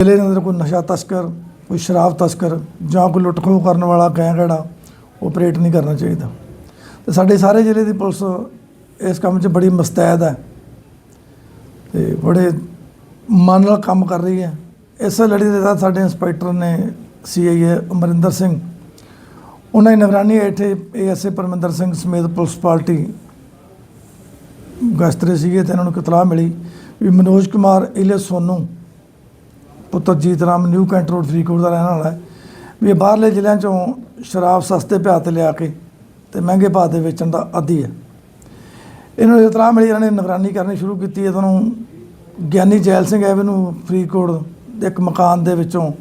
ਜ਼ਿਲ੍ਹੇ ਦੇ ਅੰਦਰ ਕੋਈ ਨਸ਼ਾ ਤਸਕਰ, ਕੋਈ ਸ਼ਰਾਬ ਤਸਕਰ ਜਾਂ ਕੋਈ ਲੁੱਟ ਖੋਹ ਕਰਨ ਵਾਲਾ ਗੈਂਗੜਾ ਜਿਹੜਾ ਆਪਰੇਟ ਨਹੀਂ ਕਰਨਾ ਚਾਹੀਦਾ। ਤੇ ਸਾਡੇ ਸਾਰੇ ਜ਼ਿਲ੍ਹੇ ਦੀ ਪੁਲਿਸ ਇਸ ਕੰਮ 'ਚ ਬੜੀ ਮਸਤੈਦ ਹੈ ਤੇ ਬੜੇ ਮਨ ਨਾਲ ਕੰਮ ਕਰ ਰਹੀ ਹੈ। ਇਸ ਲੜੀ ਦੇ ਤਹਿਤ ਸਾਡੇ ਇੰਸਪੈਕਟਰ ਨੇ ਸੀਆਈਏ ਅਮਰਿੰਦਰ ਸਿੰਘ, ਉਹਨਾਂ ਦੀ ਨਿਗਰਾਨੀ ਹੇਠ ਏਐਸਏ ਪਰਮਿੰਦਰ ਸਿੰਘ ਸਮੇਤ ਪੁਲਿਸ ਪਾਰਟੀ ਗਸ਼ਤਰੇ ਸੀਗੇ ਤੇ ਇਹਨਾਂ ਨੂੰ ਇਤਲਾਹ ਮਿਲੀ ਵੀ ਮਨੋਜ ਕੁਮਾਰ ਇਲੇ ਸੋਨੂ ਪੁੱਤਰ Jeet Ram new cantt road Faridkot ਦਾ ਰਹਿਣ ਵਾਲਾ ਹੈ। ਵੀ ਇਹ ਬਾਹਰਲੇ ਜ਼ਿਲ੍ਹਿਆਂ ਚੋਂ ਸ਼ਰਾਬ ਸਸਤੇ ਭਾਅ ਤੇ ਲਿਆ ਕੇ ਤੇ ਮਹਿੰਗੇ ਭਾਅ ਤੇ ਵੇਚਣ ਦਾ ਆਦੀ ਹੈ। ਇਹਨਾਂ ਨੂੰ ਇਤਲਾਹ ਮਿਲੀ, ਇਹਨਾਂ ਨੇ ਨਿਗਰਾਨੀ ਕਰਨੀ ਸ਼ੁਰੂ ਕੀਤੀ। ਇਹਨਾਂ ਨੂੰ ਗਿਆਨੀ ਜੈਲ ਸਿੰਘ ਐਵਨਿਊ ਫਰੀਦਕੋਟ ਦੇ ਇੱਕ ਮਕਾਨ ਦੇ ਵਿੱਚੋਂ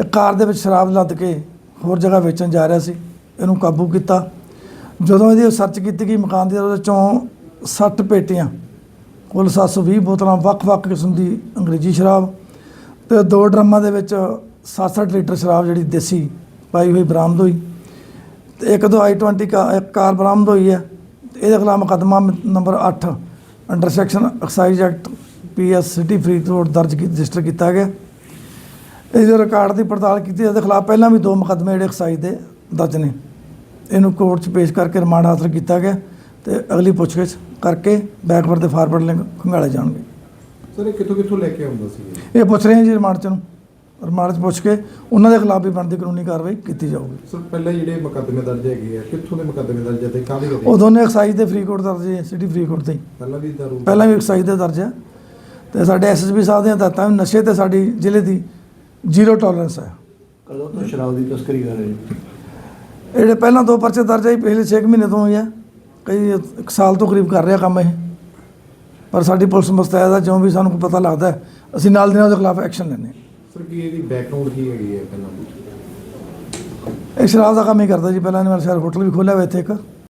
ਇੱਕ ਕਾਰ ਦੇ ਵਿੱਚ ਸ਼ਰਾਬ ਲੱਦ ਕੇ ਹੋਰ ਜਗ੍ਹਾ ਵੇਚਣ ਜਾ ਰਿਹਾ ਸੀ। ਇਹਨੂੰ ਕਾਬੂ ਕੀਤਾ। ਜਦੋਂ ਇਹਦੀ ਸਰਚ ਕੀਤੀ ਗਈ ਮਕਾਨ ਦੇ, ਉਹਦੇ ਚੋਂ 60 ਪੇਟੀਆਂ, ਕੁੱਲ 720 ਬੋਤਲਾਂ ਵੱਖ-ਵੱਖ ਕਿਸਮ ਦੀ ਅੰਗਰੇਜ਼ੀ ਸ਼ਰਾਬ ਤੇ ਦੋ ਡਰਮਾਂ ਦੇ ਵਿੱਚ 60 ਲੀਟਰ ਸ਼ਰਾਬ ਜਿਹੜੀ ਦੇਸੀ ਪਾਈ ਹੋਈ ਬਰਾਮਦ ਹੋਈ ਤੇ ਇੱਕ ਦੋ i20 ਕਾ ਕਾਰ ਬਰਾਮਦ ਹੋਈ ਹੈ। ਤੇ ਇਹਦੇ ਖਿਲਾਫ ਮੁਕੱਦਮਾ number 8 under section excise act PS city Faridkot ਦਰਜ ਕੀ, ਰਜਿਸਟਰ ਕੀਤਾ ਗਿਆ। ਇਹਦੇ ਰਿਕਾਰਡ ਦੀ ਪੜਤਾਲ ਕੀਤੀ, ਇਹਦੇ ਖਿਲਾਫ ਪਹਿਲਾਂ ਵੀ ਦੋ ਮੁਕੱਦਮੇ ਜਿਹੜੇ ਐਕਸਾਈਜ਼ ਦੇ ਦਰਜ ਨੇ। ਇਹਨੂੰ ਕੋਰਟ 'ਚ ਪੇਸ਼ ਕਰਕੇ ਰਿਮਾਂਡ ਹਾਸਲ ਕੀਤਾ ਗਿਆ ਤੇ ਅਗਲੀ ਪੁੱਛਗਿੱਛ ਕਰਕੇ ਬੈਕਵਰਡ ਤੇ ਫਾਰਵਰਡ ਲਿੰਕ ਖੰਗਾਲੇ ਜਾਣਗੇ। ਸਰ ਇਹ ਕਿੱਥੋਂ ਕਿੱਥੋਂ ਲੈ ਕੇ ਆਉਂਦਾ ਸੀ ਇਹ? ਪੁੱਛ ਰਹੇ ਹਾਂ ਜੀ ਰਿਮਾਂਡ 'ਚ ਨੂੰ। ਰਿਮਾਂਡ 'ਚ ਪੁੱਛ ਕੇ ਉਹਨਾਂ ਦੇ ਖਿਲਾਫ ਵੀ ਬਣਦੀ ਕਾਨੂੰਨੀ ਕਾਰਵਾਈ ਕੀਤੀ ਜਾਊਗੀ। ਸਰ ਪਹਿਲਾਂ ਜਿਹੜੇ ਮੁਕੱਦਮੇ ਦਰਜ ਹੈਗੇ ਆ ਕਿੱਥੋਂ ਦੇ ਮੁਕੱਦਮੇ ਦਰਜ ਹੈ ਤੇ ਕਾਹਦੇ ਉਹ ਦੋਨੇ ਐਕਸਾਈਜ਼ ਦੇ ਫਰੀਦਕੋਟ ਦਰਜ ਹੈ ਸਿਟੀ ਫਰੀਦਕੋਟ ਤੇ ਹੀ। ਪਹਿਲਾਂ ਵੀ ਦਾਰੂ ਪਹਿਲਾਂ ਵੀ ਐਕਸਾਈਜ਼ ਦੇ ਦਰਜ ਹੈ ਤੇ ਸਾਡੇ ਐਸਐਸਪੀ ਸਾਹਿਬ ਦੀਆਂ ਹਦਾਇਤਾਂ ਵੀ ਨਸ਼ੇ ਤੇ ਸਾਡੀ ਜ਼ਿਲ੍ਹੇ ਦੀ ਜ਼ੀਰੋ ਟੋਲਰੈਂਸ ਹੈ ਕਦੋਂ ਤੋਂ ਸ਼ਰਾਬ ਦੀ ਤਸਕਰੀ ਕਰ ਰਹੇ ਜੀ ਇਹ ਜਿਹੜੇ ਪਹਿਲਾਂ ਦੋ ਪਰਚੇ ਦਰਜ ਹੈ ਜੀ, ਪਿਛਲੇ 6 ਮਹੀਨੇ ਤੋਂ ਹੋਈ ਹੈ ਕਈ ਇੱਕ ਸਾਲ ਤੋਂ ਕਰੀਬ ਕਰ ਰਿਹਾ ਕੰਮ ਇਹ। ਪਰ ਸਾਡੀ ਪੁਲਿਸ ਮੁਸਤੈਦ ਹੈ ਜਿਉਂ ਵੀ ਸਾਨੂੰ ਕੋਈ ਪਤਾ ਲੱਗਦਾ ਅਸੀਂ ਨਾਲ ਦੀ ਨਾਲ ਉਹਦੇ ਖਿਲਾਫ ਐਕਸ਼ਨ ਲੈਂਦੇ ਸਰ ਕੀ ਇਹਦੀ ਬੈਕਗ੍ਰਾਉਂਡ ਕੀ ਹੈਗੀ ਹੈ ਪਹਿਲਾਂ? ਇਹ ਸ਼ਰਾਬ ਦਾ ਕੰਮ ਹੀ ਕਰਦਾ ਜੀ ਪਹਿਲਾਂ ਇਹਨੇ ਮੇਰੇ ਸ਼ਹਿਰ ਹੋਟਲ ਵੀ ਖੋਲ੍ਹਿਆ ਹੋਇਆ ਇੱਥੇ ਇੱਕ।